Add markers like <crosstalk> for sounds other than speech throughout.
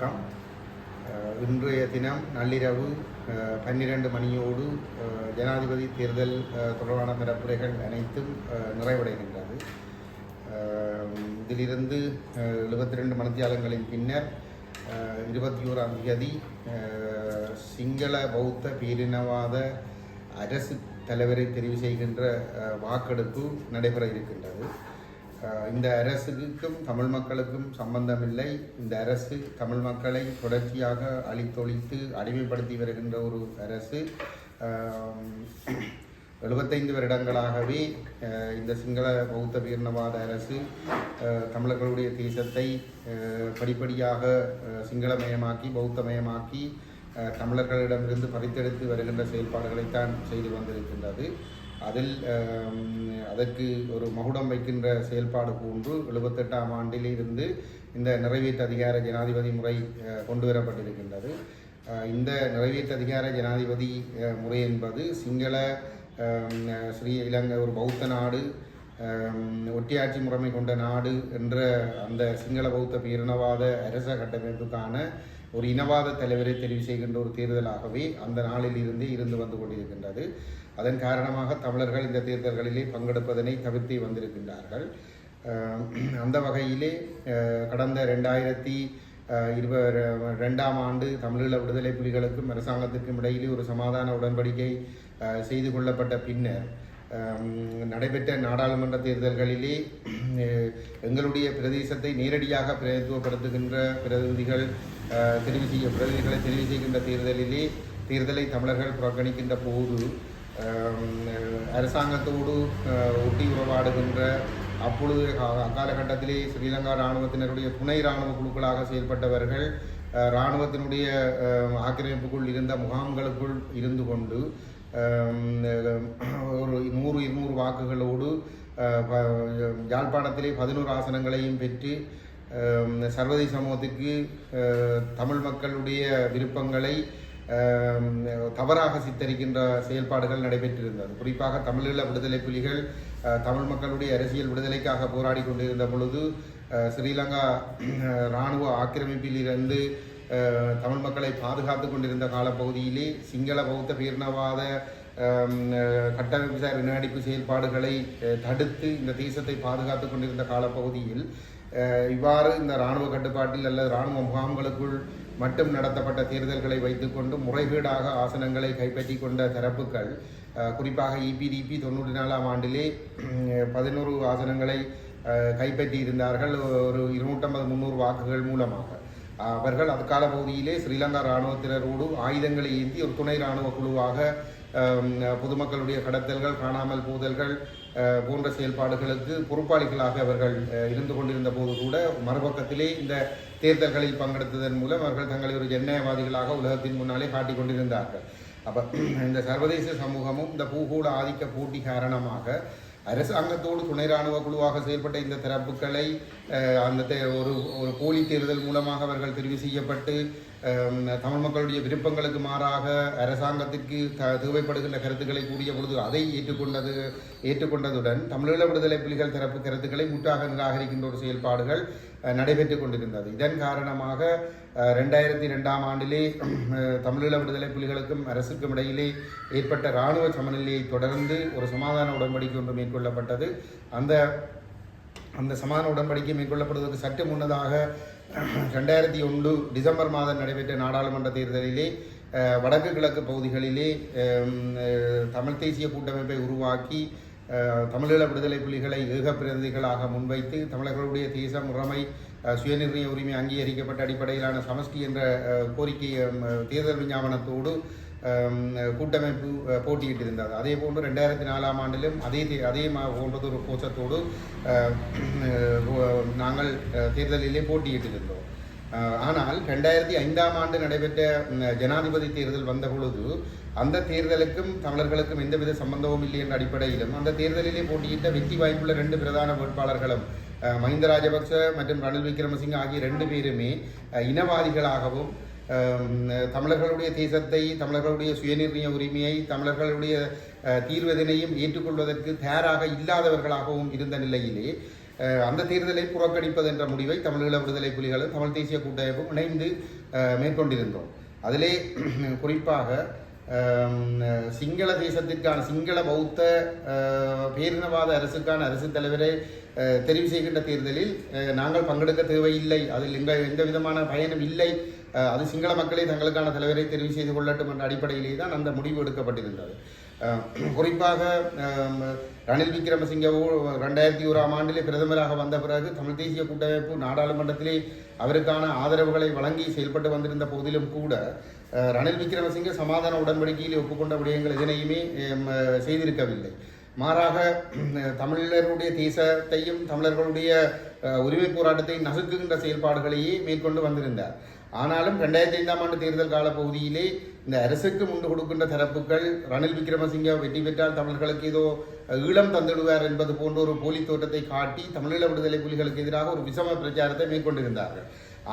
வணக்கம். இன்றைய தினம் நள்ளிரவு பன்னிரண்டு மணியோடு ஜனாதிபதி தேர்தல் தொடர்பான நிரப்புரைகள் அனைத்தும் நிறைவடைகின்றது. இதிலிருந்து எழுபத்தி ரெண்டு மணித்தியாலங்களின் பின்னர் இருபத்தி ஓராம் தேதி சிங்கள பௌத்த பேரினவாத அரசு தலைவரை தெரிவு செய்கின்ற வாக்கெடுப்பு நடைபெற இருக்கின்றது. இந்த அரசுக்கும் தமிழ் மக்களுக்கும் சம்பந்தமில்லை. இந்த அரசு தமிழ் மக்களை தொடர்ச்சியாக அழித்தொழித்து அடிமைப்படுத்தி வருகின்ற ஒரு அரசு. எழுபத்தைந்து வருடங்களாகவே இந்த சிங்கள பௌத்த வீரணவாத அரசு தமிழர்களுடைய தேசத்தை படிப்படியாக சிங்களமயமாக்கி பௌத்தமயமாக்கி தமிழர்களிடமிருந்து பறித்தெடுத்து வருகின்ற செயல்பாடுகளைத்தான் செய்து வந்திருக்கின்றது. அதில் அதற்கு ஒரு மகுடம் வைக்கின்ற செயல்பாடு போன்று எழுபத்தெட்டாம் ஆண்டிலிருந்து இந்த நிறைவேற்று அதிகார ஜனாதிபதி முறை கொண்டு வரப்பட்டிருக்கின்றது இந்த நிறைவேற்று அதிகார ஜனாதிபதி முறை என்பது சிங்கள ஸ்ரீ இலங்கை ஒரு பௌத்த நாடு ஒட்டியாட்சி முறைமை கொண்ட நாடு என்ற அந்த சிங்கள பௌத்த பேரினவாத அரச கட்டமைப்புக்கான ஒரு இனவாத தலைவரை தெரிவு செய்கின்ற ஒரு தேர்தலாகவே அந்த நாளில் இருந்து இருந்து வந்து கொண்டிருக்கின்றது. அதன் காரணமாக தமிழர்கள் இந்த தேர்தல்களிலே பங்கெடுப்பதனை தவிர்த்து வந்திருக்கின்றார்கள். அந்த வகையிலே கடந்த ரெண்டாயிரத்தி இருப ரெண்டாம் ஆண்டு தமிழீழ விடுதலை புலிகளுக்கும் அரசாங்கத்திற்கும் இடையிலே ஒரு சமாதான உடன்படிக்கை செய்து கொள்ளப்பட்ட பின்னர் நடைபெற்ற நாடாளுமன்ற தேர்தல்களிலே எங்களுடைய பிரதேசத்தை நேரடியாக பிரதித்துவப்படுத்துகின்ற பிரதிநிதிகள் தெரிவு செய்ய பிரதிநிதிகளை தெரிவு செய்கின்ற தேர்தலிலே தேர்தலை தமிழர்கள் புறக்கணிக்கின்ற போது அரசாங்கத்தோடு ஒட்டி உறவாடுகின்ற அப்பொழுது அக்காலகட்டத்திலே ஸ்ரீலங்கா இராணுவத்தினருடைய துணை இராணுவ குழுக்களாக செயல்பட்டவர்கள் இராணுவத்தினுடைய ஆக்கிரமிப்புக்குள் இருந்த முகாம்களுக்குள் இருந்து கொண்டு ஒரு நூறு இருநூறு வாக்குகளோடு ப- யாழ்ப்பாணத்திலே பதினோரு ஆசனங்களையும் பெற்று சர்வதேச சமூகத்துக்கு தமிழ் மக்களுடைய விருப்பங்களை தவறாக சித்தரிக்கின்ற செயல்பாடுகள் நடைபெற்றிருந்தது. குறிப்பாக தமிழீழ விடுதலை புலிகள் தமிழ் மக்களுடைய அரசியல் விடுதலைக்காக போராடி கொண்டிருந்த பொழுது ஸ்ரீலங்கா இராணுவ ஆக்கிரமிப்பிலிருந்து தமிழ் மக்களை பாதுகாத்து கொண்டிருந்த காலப்பகுதியிலே சிங்கள பௌத்த பேரினவாத கட்டமைப்பு சார் செயல்பாடுகளை தடுத்து இந்த தேசத்தை பாதுகாத்து கொண்டிருந்த காலப்பகுதியில் இவ்வாறு இந்த இராணுவ கட்டுப்பாட்டில் அல்லது இராணுவ முகாம்களுக்குள் மட்டும் நடத்தப்பட்ட தேர்தல்களை வைத்துக்கொண்டு முறைகேடாக ஆசனங்களை கைப்பற்றி கொண்ட தரப்புகள் குறிப்பாக இபிடிபி தொண்ணூற்றி நாலாம் ஆண்டிலே பதினோரு ஆசனங்களை கைப்பற்றி இருந்தார்கள் ஒரு இருநூற்றம்பது முந்நூறு வாக்குகள் மூலமாக. அவர்கள் அக்கால பகுதியிலே ஸ்ரீலங்கா இராணுவத்தினரோடு ஆயுதங்களை ஏந்தி ஒரு துணை இராணுவ குழுவாக பொதுமக்களுடைய கடத்தல்கள் காணாமல் போதல்கள் போன்ற செயல்பாடுகளுக்கு பொறுப்பாளிகளாக அவர்கள் இருந்து கொண்டிருந்த போது கூட மறுபக்கத்திலே இந்த தேர்தல்களில் பங்கெடுத்ததன் மூலம் அவர்கள் தங்களை ஒரு ஜனநாயகவாதிகளாக உலகத்தின் முன்னாலே காட்டிக் கொண்டிருந்தார்கள். அப்போ <clears throat> இந்த சர்வதேச சமூகமும் இந்த பூகோள ஆதிக்க போட்டி காரணமாக அரசாங்கத்தோடு துணை ராணுவ குழுவாக செயல்பட்ட இந்த தரப்புகளை அந்த தே- ஒரு ஒரு போலி தேர்தல் மூலமாக அவர்கள் தெரிவு செய்யப்பட்டு தமிழ் மக்களுடைய விருப்பங்களுக்கு மாறாக அரசாங்கத்திற்கு த தேவைப்படுகின்ற கருத்துக்களை கூடிய பொழுது அதை ஏற்றுக்கொண்டது ஏற்றுக்கொண்டதுடன் தமிழீழ விடுதலை புலிகள் தரப்பு கருத்துக்களை முற்றாக நிராகரிக்கின்ற ஒரு செயல்பாடுகள் நடைபெற்று கொண்டிருந்தது. இதன் காரணமாக ரெண்டாயிரத்தி ரெண்டாம் ஆண்டிலே தமிழீழ விடுதலை புலிகளுக்கும் அரசுக்கும் இடையிலே ஏற்பட்ட இராணுவ சமநிலையை தொடர்ந்து ஒரு சமாதான உடன்படிக்கை ஒன்று மேற்கொள்ளப்பட்டது. அந்த அந்த சமாதான உடன்படிக்கை மேற்கொள்ளப்படுவதற்கு சற்று முன்னதாக ரெண்டாயிரத்தி ஒன்று டிசம்பர் மாதம் நடைபெற்ற நாடாளுமன்ற தேர்தலிலே வடக்கு கிழக்கு பகுதிகளிலே தமிழ் தேசிய கூட்டமைப்பை உருவாக்கி தமிழீழ விடுதலை புலிகளை ஏக பிரதிநிதிகளாக முன்வைத்து தமிழர்களுடைய தேசம் உரிமை சுயநிர்ணய உரிமை அங்கீகரிக்கப்பட்ட அடிப்படையிலான சமஷ்டி என்ற கோரிக்கை தேர்தல் விஞ்ஞாபனத்தோடு கூட்டமைப்பு போட்டியிட்டு போட்டியிட்டிருந்தது. அதே போன்று ரெண்டாயிரத்தி நாலாம் ஆண்டிலும் அதே தே- அதே போன்றது ஒரு கோஷத்தோடு நாங்கள் தேர்தலிலே போட்டியிட்டிருந்தோம். ஆனால் ரெண்டாயிரத்தி ஐந்தாம் ஆண்டு நடைபெற்ற ஜனாதிபதி தேர்தல் வந்த பொழுது அந்த தேர்தலுக்கும் தமிழர்களுக்கும் எந்தவித சம்பந்தமும் இல்லை என்ற அடிப்படையிலும் அந்த தேர்தலிலே போட்டியிட்ட வெற்றி வாய்ப்புள்ள ரெண்டு பிரதான வேட்பாளர்களும் மஹிந்த ராஜபக்ச மற்றும் ரணில் விக்ரமசிங்க ஆகிய ரெண்டு பேருமே இனவாதிகளாகவும் தமிழர்களுடைய தேசத்தை தமிழர்களுடைய சுயநிர்ணய உரிமையை தமிழர்களுடைய தீர்வதனையும் ஏற்றுக்கொள்வதற்கு தயாராக இல்லாதவர்களாகவும் இருந்த நிலையிலே அந்த தேர்தலை புறக்கணிப்பது என்ற முடிவை தமிழீழ விடுதலை புலிகளும் தமிழ் தேசிய கூட்டமைப்பும் இணைந்து மேற்கொண்டிருந்தோம். அதிலே <clears throat> குறிப்பாக சிங்கள தேசத்திற்கான சிங்கள பௌத்த பேரினவாத அரசுக்கான அரசு தலைவரை தெரிவு செய்கின்ற தேர்தலில் நாங்கள் பங்கெடுக்க தேவையில்லை. அதில் எங்கள் எந்த விதமான பயனும் இல்லை. அது சிங்கள மக்களே தங்களுக்கான தலைவரை தெரிவு செய்து கொள்ளட்டும் என்ற அடிப்படையிலே தான் அந்த முடிவு எடுக்கப்பட்டிருந்தது. குறிப்பாக ரணில் விக்ரமசிங்கவோ ரெண்டாயிரத்தி ஓராம் ஆண்டிலே பிரதமராக வந்த பிறகு தமிழ் தேசிய கூட்டமைப்பு நாடாளுமன்றத்திலே அவருக்கான ஆதரவுகளை வழங்கி செயல்பட்டு வந்திருந்த போதிலும் கூட ரணில் விக்ரமசிங்க சமாதான உடன்படிக்கையில் ஒப்புக்கொண்ட விடயங்கள் எதனையுமே செய்திருக்கவில்லை. மாறாக தமிழருடைய தமிழர்களுடைய தேசத்தையும் தமிழர்களுடைய உரிமை போராட்டத்தை நசுக்குகின்ற செயல்பாடுகளையே மேற்கொண்டு வந்திருந்தார். ஆனாலும் ரெண்டாயிரத்தி ஐந்தாம் ஆண்டு தேர்தல் காலப்பகுதியிலே இந்த அரசுக்கு முண்டு கொடுக்கின்ற தரப்புகள் ரணில் விக்ரமசிங்க வெற்றி பெற்றால் தமிழர்களுக்கு ஏதோ ஈழம் தந்துடுவார் என்பது போன்ற ஒரு போலி தோட்டத்தை காட்டி தமிழீழ விடுதலை புலிகளுக்கு எதிராக ஒரு விஷம பிரச்சாரத்தை மேற்கொண்டிருந்தார்கள்.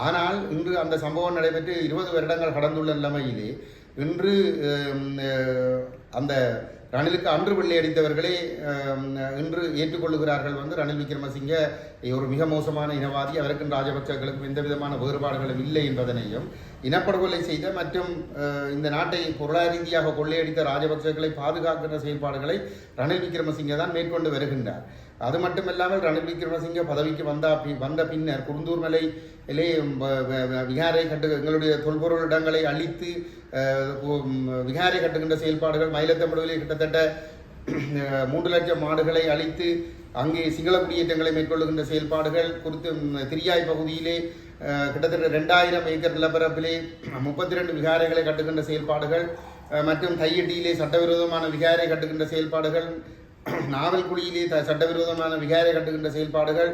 ஆனால் இன்று அந்த சம்பவம் நடைபெற்று இருபது வருடங்கள் கடந்துள்ள நிலைமையிலே இன்று அந்த ரணிலுக்கு அன்று வெள்ளை அடித்தவர்களே இன்று ஏற்றுக்கொள்ளுகிறார்கள் வந்து ரணில் விக்ரமசிங்க. ஒரு மிக மோசமான இனவாதி. அவருக்கும் ராஜபக்சர்களுக்கும் எந்த விதமான வேறுபாடுகளும் இல்லை என்பதனையும் இனப்படுகொலை செய்த மற்றும் இந்த நாட்டை பொருளாதார ரீதியாக கொள்ளையடித்த ராஜபக்சேக்களை பாதுகாக்கின்ற செயல்பாடுகளை ரணில் விக்ரமசிங்கே தான் மேற்கொண்டு வருகின்றார். அது மட்டுமில்லாமல் ரணில் விக்ரமசிங்கே பதவிக்கு வந்த வந்த பின்னர் குருந்தூர் மலையிலே விகாரை கட்டு எங்களுடைய தொல்பொருள் இடங்களை அழித்து விகாரை கட்டுகின்ற செயல்பாடுகள் மயிலத்தமிழிலே கிட்டத்தட்ட மூன்று லட்சம் மாடுகளை அழித்து அங்கே சிங்கள குடியேற்றங்களை மேற்கொள்ளுகின்ற செயல்பாடுகள் குறித்து திரியாய் பகுதியிலே கிட்டத்தட்ட ரெண்டாயிரம் ஏக்கர் நிலப்பரப்பிலே முப்பத்தி ரெண்டு விகாரைகளை கட்டுகின்ற செயல்பாடுகள் மற்றும் தையட்டியிலே சட்டவிரோதமான விகாரை கட்டுகின்ற செயல்பாடுகள் நாவல்குழியிலே த சட்டவிரோதமான விகாரை கட்டுகின்ற செயல்பாடுகள்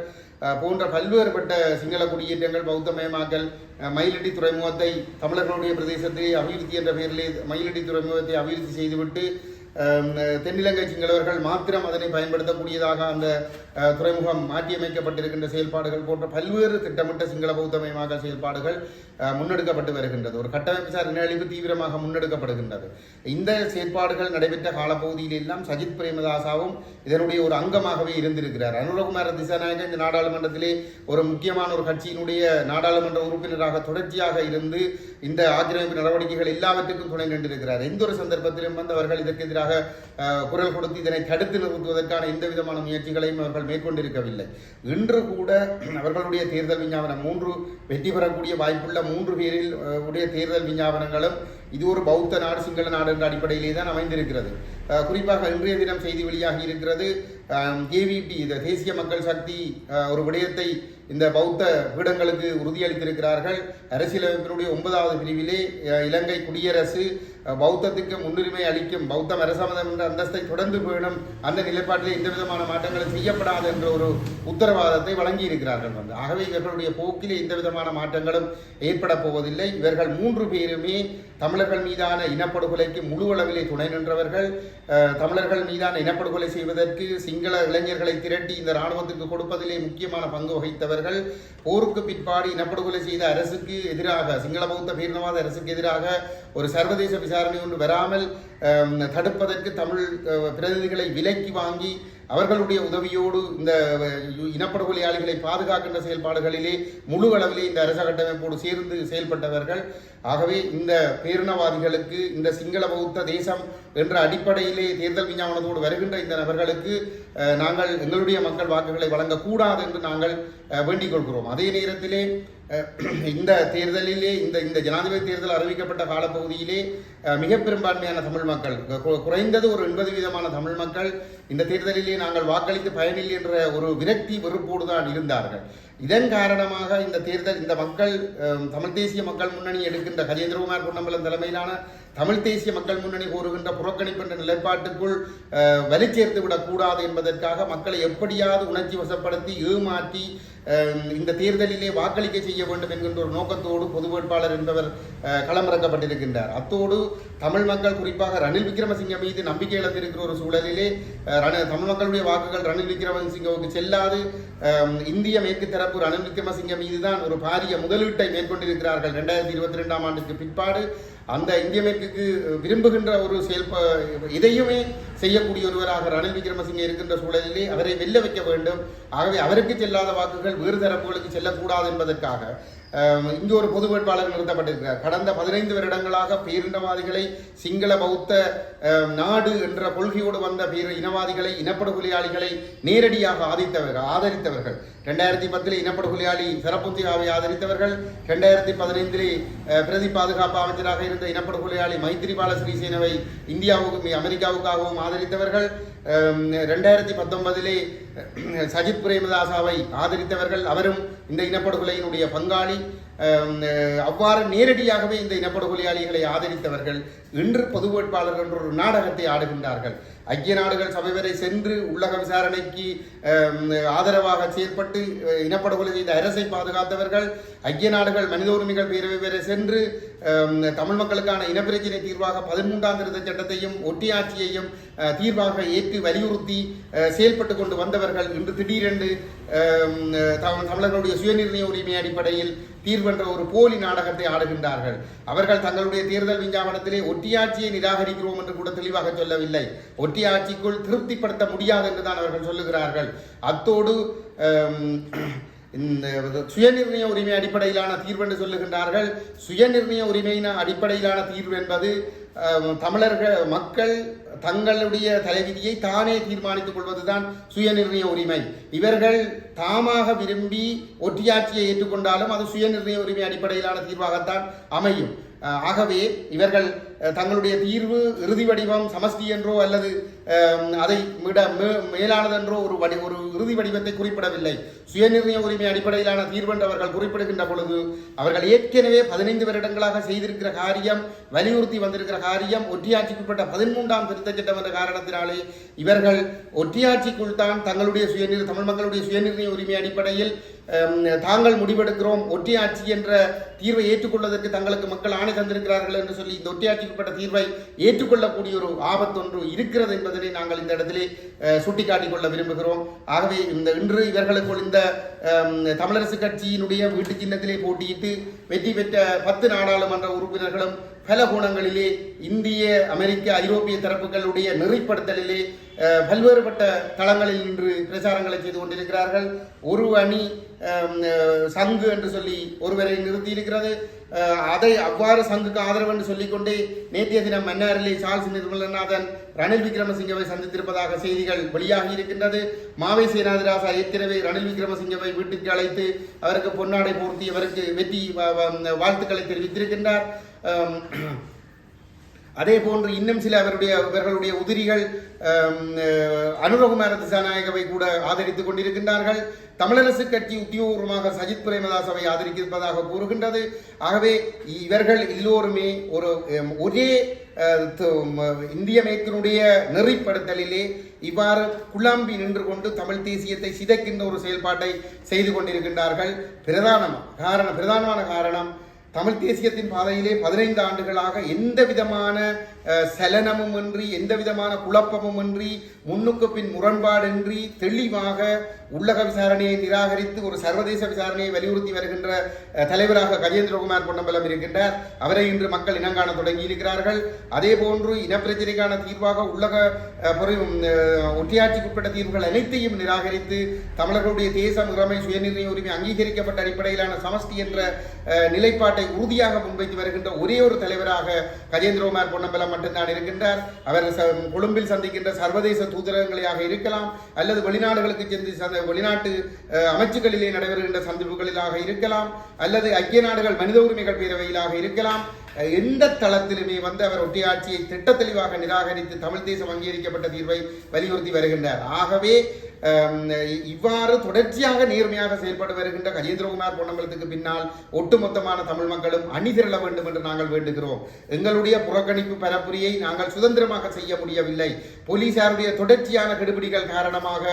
போன்ற பல்வேறுபட்ட சிங்கள குடியேற்றங்கள் பௌத்தமயமாக்கல் அஹ், துறைமுகத்தை தமிழர்களுடைய பிரதேசத்தை அபிவிருத்தி என்ற பெயரிலே மயிலடி துறைமுகத்தை அபிவிருத்தி செய்துவிட்டு தென்னிலங்கை சிங்களவர்கள் மாத்திரம் அதனை பயன்படுத்தக்கூடியதாக அந்த துறைமுகம் மாற்றியமைக்கப்பட்டிருக்கின்ற செயல்பாடுகள் போன்ற பல்வேறு திட்டமிட்ட சிங்கள பௌத்தமயமாக செயல்பாடுகள் முன்னெடுக்கப்பட்டு வருகின்றது. ஒரு கட்டமைப்பு சார் இனஅழிவு தீவிரமாக முன்னெடுக்கப்படுகின்றது. இந்த செயற்பாடுகள் நடைபெற்ற காலப்பகுதியில் எல்லாம் சஜித் பிரேமதாசாவும் இதனுடைய ஒரு அங்கமாகவே இருந்திருக்கிறார். அனுரகுமார திசாநாயகன் இந்த நாடாளுமன்றத்திலே ஒரு முக்கியமான ஒரு கட்சியினுடைய நாடாளுமன்ற உறுப்பினராக தொடர்ச்சியாக இருந்து இந்த ஆக்கிரமிப்பு நடவடிக்கைகள் எல்லாவற்றுக்கும் துணை நின்றிருக்கிறார். எந்த ஒரு சந்தர்ப்பத்திலும் வந்து அவர்கள் இதற்கு எதிராக எதிராக குரல் கொடுத்து இதனை தடுத்து நிறுத்துவதற்கான எந்த விதமான முயற்சிகளையும் அவர்கள் மேற்கொண்டிருக்கவில்லை. இன்று கூட அவர்களுடைய தேர்தல் விஞ்ஞாபனம் மூன்று வெற்றி பெறக்கூடிய வாய்ப்புள்ள மூன்று பேரில் உடைய தேர்தல் விஞ்ஞாபனங்களும் இது ஒரு பௌத்த நாடு சிங்கள நாடு என்ற அடிப்படையிலே தான் அமைந்திருக்கிறது குறிப்பாக இன்றைய தினம் செய்தி வெளியாகி இருக்கிறது. ஏவிபி இந்த தேசிய மக்கள் சக்தி ஒரு விடயத்தை இந்த பௌத்த பீடங்களுக்கு உறுதியளித்திருக்கிறார்கள். அரசியலமைப்பினுடைய ஒன்பதாவது பிரிவிலே இலங்கை குடியரசு பௌத்தத்துக்கு முன்னுரிமை அளிக்கும் பௌத்தம் அரசமதம் என்ற அந்தஸ்தை தொடர்ந்து போயிடும் அந்த நிலைப்பாட்டிலே எந்த விதமான மாற்றங்களும் செய்யப்படாது என்ற ஒரு உத்தரவாதத்தை வழங்கி இருக்கிறார்கள் வந்து ஆகவே இவர்களுடைய போக்கிலே எந்த விதமான மாற்றங்களும் ஏற்பட போவதில்லை. இவர்கள் மூன்று பேருமே தமிழர்கள் மீதான இனப்படுகொலைக்கு முழு அளவிலே துணை நின்றவர்கள் தமிழர்கள் மீதான இனப்படுகொலை செய்வதற்கு சிங்கள இளைஞர்களை திரட்டி இந்த இராணுவத்துக்கு கொடுப்பதிலே முக்கியமான பங்கு வகித்தவர்கள். போருக்கு பிற்பாடு இனப்படுகொலை செய்த அரசுக்கு எதிராக சிங்கள பௌத்த பீர்ணவாத அரசுக்கு எதிராக ஒரு சர்வதேச விசாரணை ஒன்று வராமல் தடுப்பதற்கு தமிழ் பிரதிநிதிகளை விலக்கி வாங்கி அவர்களுடைய உதவியோடு இந்த இனப்படுகொலையாளிகளை பாதுகாக்கின்ற செயல்பாடுகளிலே முழு அளவிலே இந்த அரச கட்டமைப்போடு சேர்ந்து செயல்பட்டவர்கள். ஆகவே இந்த பேரினவாதிகளுக்கு இந்த சிங்கள பௌத்த தேசம் என்ற அடிப்படையிலே தேர்தல் விஞ்ஞாபனத்தோடு வருகின்ற இந்த நபர்களுக்கு நாங்கள் எங்களுடைய மக்கள் வாக்குகளை வழங்கக்கூடாது என்று நாங்கள் வேண்டிக் கொள்கிறோம். அதே நேரத்திலே இந்த தேர்தலிலே இந்த இந்த ஜனாதிபதி தேர்தல் அறிவிக்கப்பட்ட காலப்பகுதியிலே மிக பெரும்பான்மையான தமிழ் மக்கள் குறைந்தது ஒரு எண்பது வீதமான தமிழ் மக்கள் இந்த தேர்தலிலே நாங்கள் வாக்களித்து பயனில்லை என்ற ஒரு விரக்தி வெறுப்போடு தான் இருந்தார்கள். இதன் காரணமாக இந்த தேர்தல் இந்த மக்கள் தமிழ் தேசிய மக்கள் முன்னணி எடுக்கின்ற கஜேந்திரகுமார் பொன்னம்பலம் தலைமையிலான தமிழ் தேசிய மக்கள் முன்னணி கோருகின்ற புறக்கணிப்பு என்ற நிலைப்பாட்டுக்குள் வலி சேர்த்து விடக்கூடாது என்பதற்காக மக்களை எப்படியாவது உணர்ச்சி வசப்படுத்தி ஏமாற்றி இந்த தேர்தலிலே வாக்களிக்க செய்ய வேண்டும் என்கின்ற ஒரு நோக்கத்தோடு பொது வேட்பாளர் என்பவர் களமிறக்கப்பட்டிருக்கின்றார். அத்தோடு தமிழ் மக்கள் குறிப்பாக ரணில் விக்ரமசிங்க மீது நம்பிக்கை இழந்திருக்கிற ஒரு சூழலிலே ரண- தமிழ் மக்களுடைய வாக்குகள் ரணில் விக்ரமசிங்கவுக்கு செல்லாது. இந்திய மேற்கு தரப்பு சிங்கப்பூர் ரணில் விக்ரமசிங்க மீதுதான் ஒரு பாரிய முதலீட்டை மேற்கொண்டிருக்கிறார்கள். ரெண்டாயிரத்தி இருபத்தி ரெண்டாம் ஆண்டுக்கு பிற்பாடு அந்த இந்திய மேற்குக்கு விரும்புகின்ற ஒரு செயல்ப இதையுமே செய்யக்கூடிய ஒருவராக ரணில் விக்ரமசிங்கே இருக்கின்ற சூழலிலே அவரை வெல்ல வைக்க வேண்டும். ஆகவே அவருக்கு செல்லாத வாக்குகள் வேறு தரப்புகளுக்கு செல்லக்கூடாது என்பதற்காக இங்கு ஒரு பொது வேட்பாளர் நிறுத்தப்பட்டிருக்கிறார். கடந்த பதினைந்து வருடங்களாக பேரினவாதிகளை சிங்கள பௌத்த நாடு என்ற கொள்கையோடு வந்த பேர் இனவாதிகளை இனப்படுகொலையாளிகளை நேரடியாக ஆதித்தவர்கள் ஆதரித்தவர்கள். ரெண்டாயிரத்தி பத்தில் இனப்படுகொலையாளி சரப்புத்தியாவை ஆதரித்தவர்கள். ரெண்டாயிரத்தி பதினைந்தில் பிரதி பாதுகாப்பு அமைச்சராக இருந்த இனப்படுகொலையாளி மைத்திரிபால சிறிசேனவை இந்தியாவுக்கும் அமெரிக்காவுக்காகவும் ஆதரித்தவர்கள். ரெண்டாயிரத்தி பத்தொன்பதிலே சஜித் பிரேமதாசாவை ஆதரித்தவர்கள். அவரும் இந்த இனப்படுகொலையினுடைய பங்காளி. அவ்வாறு நேரடியாகவே இந்த இனப்படுகொலையாளிகளை ஆதரித்தவர்கள். இன்று பொது வேட்பாளர் என்ற ஒரு நாடகத்தை ஆடுகின்றார்கள். ஐக்கிய நாடுகள் சபை வரை சென்று உள்ளக விசாரணைக்கு ஆதரவாக செயல்பட்டு இனப்படுகொலை செய்த அரசை பாதுகாத்தவர்கள் ஐக்கிய நாடுகள் மனித உரிமைகள் பேரவை வரை சென்று தமிழ் மக்களுக்கான இனப்பிரச்சினை தீர்வாக பதிமூன்றாம் திருத்த சட்டத்தையும் ஒட்டியாட்சியையும் தீர்வாக ஏற்று வலியுறுத்தி செயல்பட்டு கொண்டு வந்தவர்கள் இன்று திடீரென்று தமிழர்களுடைய சுயநிர்ணய உரிமை அடிப்படையில் தீர்வென்ற ஒரு போலி நாடகத்தை ஆடுகின்றார்கள். அவர்கள் தங்களுடைய தேர்தல் விஞ்ஞாபனத்திலே ஒட்டியாட்சியை நிராகரிக்கிறோம் என்று கூட தெளிவாக சொல்லவில்லை. ஒட்டியாட்சிக்குள் திருப்திப்படுத்த முடியாது என்று தான் அவர்கள் சொல்லுகிறார்கள். அத்தோடு இந்த சுயநிர்ணய உரிமை அடிப்படையிலான தீர்வு என்று சொல்லுகின்றார்கள். சுயநிர்ணய உரிமையின் அடிப்படையிலான தீர்வு என்பது தமிழர்கள் மக்கள் தங்களுடைய தலைவிதியை தானே தீர்மானித்துக் கொள்வதுதான் சுயநிர்ணய உரிமை. இவர்கள் தாமாக விரும்பி ஒற்றியாட்சியை ஏற்றுக்கொண்டாலும் அது சுயநிர்ணய உரிமை அடிப்படையிலான தீர்வாகத்தான் அமையும். ஆகவே இவர்கள் தங்களுடைய தீர்வு இறுதி வடிவம் சமஸ்தி என்றோ அல்லது அதை விட மே- மேலானதென்றோ ஒரு வடி ஒரு இறுதி வடிவத்தை குறிப்பிடவில்லை. சுயநிர்ணய உரிமை அடிப்படையிலான தீர்வு என்று அவர்கள் குறிப்பிடுகின்ற பொழுது அவர்கள் ஏற்கனவே பதினைந்து வருடங்களாக செய்திருக்கிற காரியம் வலியுறுத்தி வந்திருக்கிற காரியம் ஒற்றியாட்சிக்குட்பட்ட பதிமூன்றாம் திருத்த சட்டம் என்ற காரணத்தினாலே இவர்கள் ஒற்றியாட்சிக்குள் தான் தங்களுடைய சுயநிர் தமிழ் மக்களுடைய சுயநிர்ணய உரிமை அடிப்படையில் தாங்கள் முடிவெடுக்கிறோம். ஒற்றையாட்சி என்ற தீர்வை ஏற்றுக்கொள்வதற்கு தங்களுக்கு மக்கள் ஆணை தந்திருக்கிறார்கள் என்று சொல்லி இந்த ஒற்றையாட்சிக்குப்பட்ட தீர்வை ஏற்றுக்கொள்ளக்கூடிய ஒரு ஆபத்தொன்று இருக்கிறது என்பதனை நாங்கள் இந்த இடத்திலே அஹ், சுட்டிக்காட்டிக் கொள்ள விரும்புகிறோம். ஆகவே இந்த இன்று இவர்களுக்குள் இந்த தமிழரசு கட்சியினுடைய வீட்டு சின்னத்திலே போட்டியிட்டு வெற்றி பெற்ற பத்து நாடாளுமன்ற உறுப்பினர்களும் பல கோணங்களிலே இந்திய அமெரிக்க ஐரோப்பிய தரப்புகளுடைய நெறிப்படுத்தலிலே பல்வேறுபட்ட தளங்களில் நின்று பிரச்சாரங்களை செய்து கொண்டிருக்கிறார்கள். ஒரு அணி சங்கு என்று சொல்லி ஒருவரை நிறுத்தியிருக்கிறது. அதை அவ்வாறு சங்குக்கு ஆதரவு என்று சொல்லிக்கொண்டே நேற்றைய தினம் மன்னாரிலே சார்ஸ் நிர்மலநாதன் ரணில் விக்ரமசிங்கவை சந்தித்திருப்பதாக செய்திகள் வெளியாகி இருக்கின்றது. மாவை சேனாதிராசா ஏற்கனவே ரணில் விக்ரமசிங்கவை வீட்டுக்கு அழைத்து அவருக்கு பொன்னாடை போர்த்தி அவருக்கு வெற்றி வ- வாழ்த்துக்களை தெரிவித்திருக்கின்றார். அதே போன்று இன்னும் சில அவருடைய இவர்களுடைய உதிரிகள் அனுரகுமார திசாநாயகவை கூட ஆதரித்துக் கொண்டிருக்கின்றார்கள். தமிழரசு கட்சி உத்தியோகபூர்வமாக சஜித் பிரேமதாசவை ஆதரிப்பதாக கூறுகின்றது. ஆகவே இவர்கள் எல்லோருமே ஒரு ஒரே இந்திய மேற்கினுடைய நெறிப்படுத்தலிலே இவ்வாறு குழம்பி நின்று கொண்டு தமிழ் தேசியத்தை சிதைக்கின்ற ஒரு செயல்பாட்டை செய்து கொண்டிருக்கின்றார்கள். பிரதானமாக காரணம் பிரதானமான காரணம் தமிழ் தேசியத்தின் பாதையிலே பதினைந்து ஆண்டுகளாக எந்த விதமான சலனமும் இன்றி எந்த விதமான குழப்பமும் இன்றி முன்னுக்கு பின் முரண்பாடின்றி தெளிவாக உள்ளக விசாரணையை நிராகரித்து ஒரு சர்வதேச விசாரணையை வலியுறுத்தி வருகின்ற தலைவராக கஜேந்திரகுமார் பொன்னம்பலம் இருக்கின்றார். அவரை இன்று மக்கள் இனங்காண தொடங்கி இருக்கிறார்கள். அதே போன்று இனப்பிரச்சனைக்கான தீர்வாக உள்ளக அஹ், ஒட்டியாட்சிக்குட்பட்ட தீர்வுகள் அனைத்தையும் நிராகரித்து தமிழர்களுடைய தேசம் முறைமை சுயநிர்ணய உரிமை அங்கீகரிக்கப்பட்ட அடிப்படையிலான சமஸ்தி என்ற நிலைப்பாட்டை நிலைப்பாட்டை உறுதியாக முன்வைத்து வருகின்ற ஒரே ஒரு தலைவராக கஜேந்திரகுமார் பொன்னம்பலம் மட்டும்தான் இருக்கின்றார். அவர் கொழும்பில் சந்திக்கின்ற சர்வதேச தூதரகங்களாக இருக்கலாம் அல்லது வெளிநாடுகளுக்கு சென்று சந்த- வெளிநாட்டு அமைச்சுகளிலே நடைபெறுகின்ற சந்திப்புகளிலாக இருக்கலாம் அல்லது ஐக்கிய நாடுகள் மனித உரிமைகள் பேரவையிலாக இருக்கலாம் எந்த தளத்திலுமே வந்து அவர் ஒட்டியாட்சியை திட்ட தெளிவாக நிராகரித்து தமிழ் தேசம் அங்கீகரிக்கப்பட்ட தீர்வை வலியுறுத்தி வருகின்றார். ஆகவே இவ்வாறு தொடர்ச்சியாக நேர்மையாக செயல்பட்டு வருகின்ற கஜேந்திரகுமார் பொன்னம்பலத்துக்கு பின்னால் ஒட்டுமொத்தமான தமிழ் மக்களும் அணிதிரள வேண்டும் என்று நாங்கள் வேண்டுகிறோம். எங்களுடைய புறக்கணிப்பு பரப்புரையை நாங்கள் சுதந்திரமாக செய்ய முடியவில்லை. போலீசாருடைய தொடர்ச்சியான கெடுபிடிகள் காரணமாக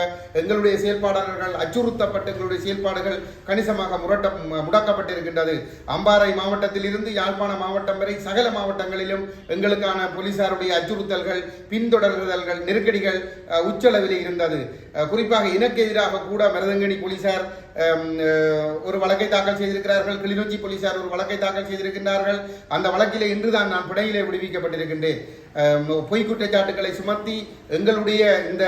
எங்களுடைய செயல்பாளர்கள் அச்சுறுத்தப்பட்டு எங்களுடைய செயல்பாடுகள் கணிசமாக முரட்ட முடக்கப்பட்டிருக்கின்றது. அம்பாறை மாவட்டத்தில் இருந்து யாழ்ப்பாண மாவட்டம் மாவட்டம் வரை சகல மாவட்டங்களிலும் எங்களுக்கான போலீசாருடைய அச்சுறுத்தல்கள் பின்தொடர்தல்கள் நெருக்கடிகள் உச்சளவில் இருந்தது. குறிப்பாக இனக்கு எதிராக கூட மருதங்கனி போலீசார் ஒரு வழக்கை தாக்கல் செய்திருக்கிறார்கள். கிளிநொச்சி போலீசார் ஒரு வழக்கை தாக்கல் செய்திருக்கின்றார்கள். அந்த வழக்கிலே இன்றுதான் நான் பிணையிலே விடுவிக்கப்பட்டிருக்கின்றேன். அம், பொய் குற்றச்சாட்டுகளை சுமத்தி எங்களுடைய இந்த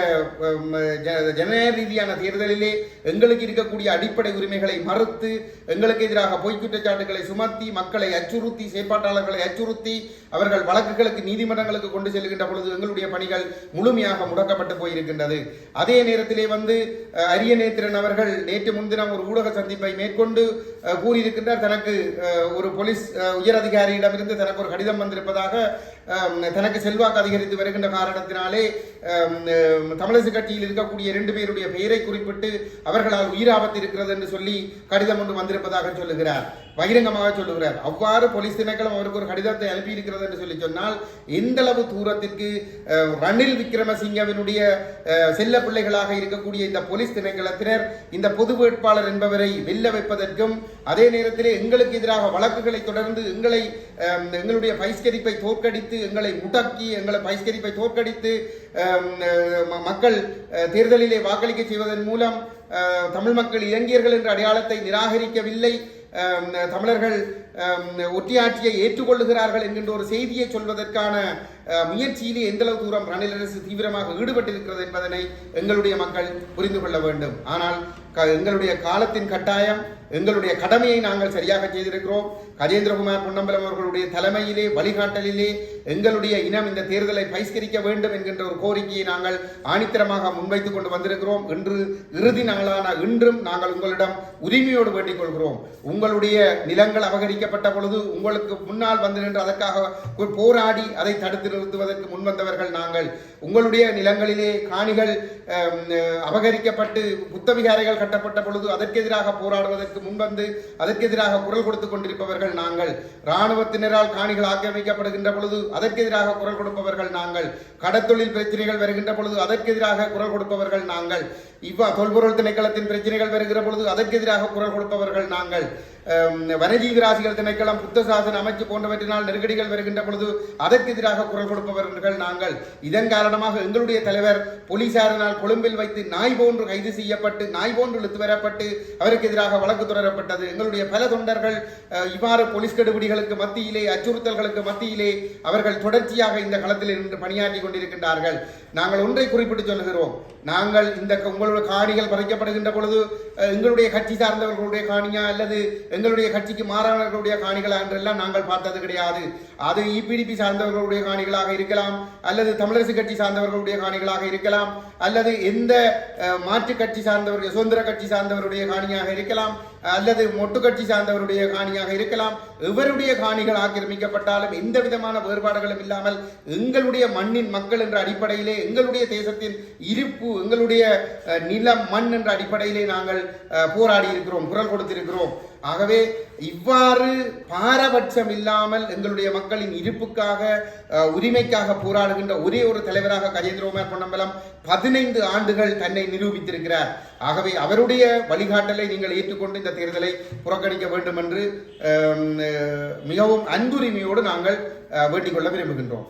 ஜனநாயக ரீதியான தேர்தலிலே எங்களுக்கு இருக்கக்கூடிய அடிப்படை உரிமைகளை மறுத்து எங்களுக்கு எதிராக பொய் குற்றச்சாட்டுகளை சுமத்தி மக்களை அச்சுறுத்தி செயற்பாட்டாளர்களை அச்சுறுத்தி அவர்கள் வழக்குகளுக்கு நீதிமன்றங்களுக்கு கொண்டு செல்கின்ற பொழுது எங்களுடைய பணிகள் முழுமையாக முடக்கப்பட்டு போயிருக்கின்றது. அதே நேரத்திலே வந்து அரிய நேத்திரன் அவர்கள் நேற்று முன்தினம் ஒரு ஊடக சந்திப்பை மேற்கொண்டு கூறியிருக்கின்றார். தனக்கு ஒரு போலீஸ் உயர் உயரதிகாரியிடமிருந்து தனக்கு ஒரு கடிதம் வந்திருப்பதாக தனக்கு செல்வாக்கு அதிகரித்து வருகின்ற காரணத்தினாலே தமிழரசு கட்சியில் இருக்கக்கூடிய இரண்டு பேருடைய பெயரை குறிப்பிட்டு அவர்களால் உயிராபத்து இருக்கிறது என்று சொல்லி கடிதம் ஒன்று வந்திருப்பதாக சொல்லுகிறார். பகிரங்கமாக சொல்லுகிறார். அவ்வாறு போலீஸ் திணைக்களம் அவருக்கு ஒரு கடிதத்தை அனுப்பி இருக்கிறது என்று சொல்லி சொன்னால் எந்த அளவு தூரத்திற்கு ரணில் விக்ரமசிங்கவினுடைய செல்ல பிள்ளைகளாக இருக்கக்கூடிய இந்த போலீஸ் திணைக்களத்தினர் இந்த பொது வேட்பாளர் என்பவரை வெல்ல வைப்பதற்கும் அதே நேரத்திலே எங்களுக்கு எதிராக வழக்குகளை தொடர்ந்து எங்களை எங்களுடைய பைஸ்கரிப்பை தோற்கடித்து எங்களை முடக்கி எங்களை பைஸ்கரிப்பை தோற்கடித்து மக்கள் தேர்தலிலே வாக்களிக்க செய்வதன் மூலம் தமிழ் மக்கள் இளைஞர்கள் என்ற அடையாளத்தை நிராகரிக்கவில்லை. தமிழர்கள் ஒற்றியாட்சியை ஏற்றுக்கொள்ளுகிறார்கள் என்கின்ற ஒரு செய்தியை சொல்வதற்கான முயற்சியிலே எந்தளவு தூரம் ரணில் அரசு தீவிரமாக ஈடுபட்டிருக்கிறது என்பதனை எங்களுடைய மக்கள் புரிந்து கொள்ள வேண்டும். ஆனால் க- எங்களுடைய காலத்தின் கட்டாயம் எங்களுடைய கடமையை நாங்கள் சரியாக செய்திருக்கிறோம். கஜேந்திரகுமார் பொன்னம்பலம் அவர்களுடைய தலைமையிலே வழிகாட்டலிலே எங்களுடைய இனம் இந்த தேர்தலை பகிஷ்கரிக்க வேண்டும் என்கின்ற ஒரு கோரிக்கையை நாங்கள் ஆணித்தரமாக முன்வைத்துக் கொண்டு வந்திருக்கிறோம். இன்று இறுதி நாளான இன்றும் நாங்கள் உங்களிடம் உரிமையோடு வேண்டிக் கொள்கிறோம். உங்களுடைய நிலங்கள் அபகரிக்கப்பட்ட பொழுது உங்களுக்கு முன்னால் வந்து நின்று அதற்காக போராடி அதை தடுத்து நிறுத்துவதற்கு முன்வந்தவர்கள் நாங்கள். உங்களுடைய நிலங்களிலே காணிகள் அபகரிக்கப்பட்டு புத்தவிகாரைகள் கட்டப்பட்ட பொழுது அதற்கெதிராக போராடுவதற்கு முன்வந்து அதற்கெதிராக குரல் கொடுத்துக் கொண்டிருப்பவர்கள் நாங்கள். இராணுவத்தினரால் காணிகள் ஆக்கிரமிக்கப்படுகின்ற பொழுது அதற்கெதிராக குரல் கொடுப்பவர்கள் நாங்கள். கடத்தொழில் பிரச்சனைகள் வருகின்ற பொழுது அதற்கு எதிராக குரல் கொடுப்பவர்கள் நாங்கள். இவ்வா தொல்பொருள் திணைக்களத்தின் பிரச்சனைகள் வருகிற பொழுது அதற்கு எதிராக குரல் கொடுப்பவர்கள் நாங்கள். வனஜீவி ராசிகள் திணைக்களம் புத்த சாசன அமைச்சு போன்றவற்றினால் நெருக்கடிகள் வருகின்ற பொழுது அதற்கு எதிராக குரல் கொடுப்பவர்கள் நாங்கள். இதன் காரணமாக எங்களுடைய தலைவர் போலீசாரினால் கொழும்பில் வைத்து நாய் போன்று கைது செய்யப்பட்டு நாய் போன்று இழுத்து வரப்பட்டு அவருக்கு எதிராக வழக்கு தொடரப்பட்டது. எங்களுடைய பல தொண்டர்கள் இவ்வாறு போலீஸ் கெடுபிடிகளுக்கு மத்தியிலே அச்சுறுத்தல்களுக்கு மத்தியிலே அவர்கள் தொடர்ச்சியாக இந்த களத்தில் நின்று பணியாற்றி கொண்டிருக்கின்றார்கள். நாங்கள் ஒன்றை குறிப்பிட்டு சொல்லுகிறோம். நாங்கள் இந்த உங்களுடைய காணிகள் பறிக்கப்படுகின்ற பொழுது எங்களுடைய கட்சி சார்ந்தவர்களுடைய காணியா அல்லது எங்களுடைய கட்சிக்கு மாறானவர்களுடைய காணிகளா என்றெல்லாம் நாங்கள் பார்த்தது கிடையாது. அது இபிடிபி சார்ந்தவர்களுடைய காணிகளாக இருக்கலாம் அல்லது தமிழரசு கட்சி சார்ந்தவர்களுடைய காணிகளாக இருக்கலாம் அல்லது எந்த மாற்று கட்சி சார்ந்தவர்கள் சுதந்திர கட்சி சார்ந்தவருடைய காணியாக இருக்கலாம். அல்லது மொட்டு கட்சி சார்ந்தவருடைய காணியாக இருக்கலாம் எவருடைய காணிகள் ஆக்கிரமிக்கப்பட்டாலும் எந்த விதமான வேறுபாடுகளும் இல்லாமல் எங்களுடைய மண்ணின் மக்கள் என்ற அடிப்படையிலே எங்களுடைய தேசத்தின் இருப்பு எங்களுடைய நிலம் மண் என்ற அடிப்படையிலே நாங்கள் போராடி இருக்கிறோம் குரல் கொடுத்திருக்கிறோம். ஆகவே இவ்வாறு பாரபட்சம் இல்லாமல் எங்களுடைய மக்களின் இருப்புக்காக உரிமைக்காக போராடுகின்ற ஒரே ஒரு தலைவராக கஜேந்திரகுமார் பொன்னம்பலம் பதினைந்து ஆண்டுகள் தன்னை நிரூபித்திருக்கிறார். ஆகவே அவருடைய வழிகாட்டலை நீங்கள் ஏற்றுக்கொண்டு இந்த தேர்தலை புறக்கணிக்க வேண்டும் என்று மிகவும் அன்புரிமையோடு நாங்கள் வேண்டிக் கொள்ள விரும்புகின்றோம்.